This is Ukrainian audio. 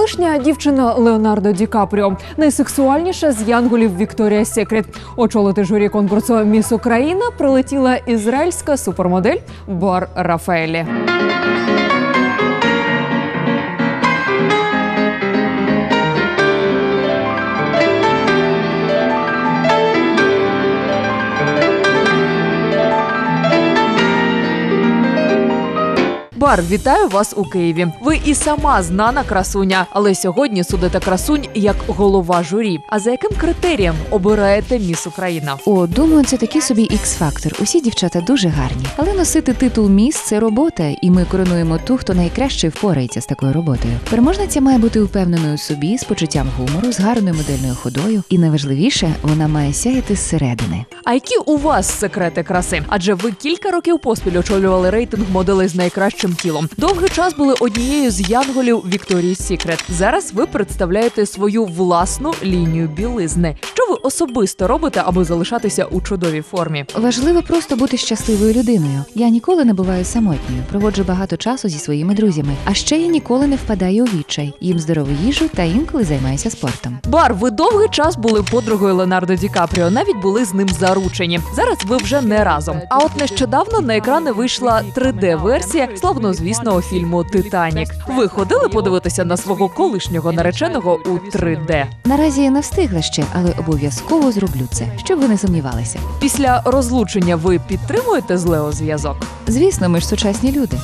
Колишня дівчина Леонардо Ді Капріо, найсексуальніша з янголів Вікторія Секрет. Очолити журі конкурсу Міс Україна прилетіла ізраїльська супермодель Бар Рафаелі. Бар, вітаю вас у Києві. Ви і сама знана красуня, але сьогодні судите красунь як голова журі. А за яким критерієм обираєте міс Україна? О, думаю, це такий собі ікс-фактор. Усі дівчата дуже гарні. Але носити титул міс це робота, і ми коронуємо ту, хто найкраще впорається з такою роботою. Переможниця має бути впевненою у собі, з почуттям гумору, з гарною модельною ходою. І найважливіше, вона має сяяти зсередини. А які у вас секрети краси? Адже ви кілька років поспіль очолювали рейтинг моделей з найкращим тілом. Довгий час були однією з янголів Вікторії Сікрет. Зараз ви представляєте свою власну лінію білизни. Особисто робите, аби залишатися у чудовій формі? Важливо просто бути щасливою людиною. Я ніколи не буваю самотньою, проводжу багато часу зі своїми друзями. А ще я ніколи не впадаю у відчай, їм здорову їжу та інколи займаюся спортом. Бар, ви довгий час були подругою Леонардо Ді Капріо, навіть були з ним заручені. Зараз ви вже не разом. А от нещодавно на екрани вийшла 3D-версія славнозвісного фільму Титанік. Ви ходили подивитися на свого колишнього нареченого у 3D? Наразі я не встигла ще, але обов'язково зроблю це, щоб ви не сумнівалися. Після розлучення ви підтримуєте з Лео зв'язок? Звісно, ми ж сучасні люди.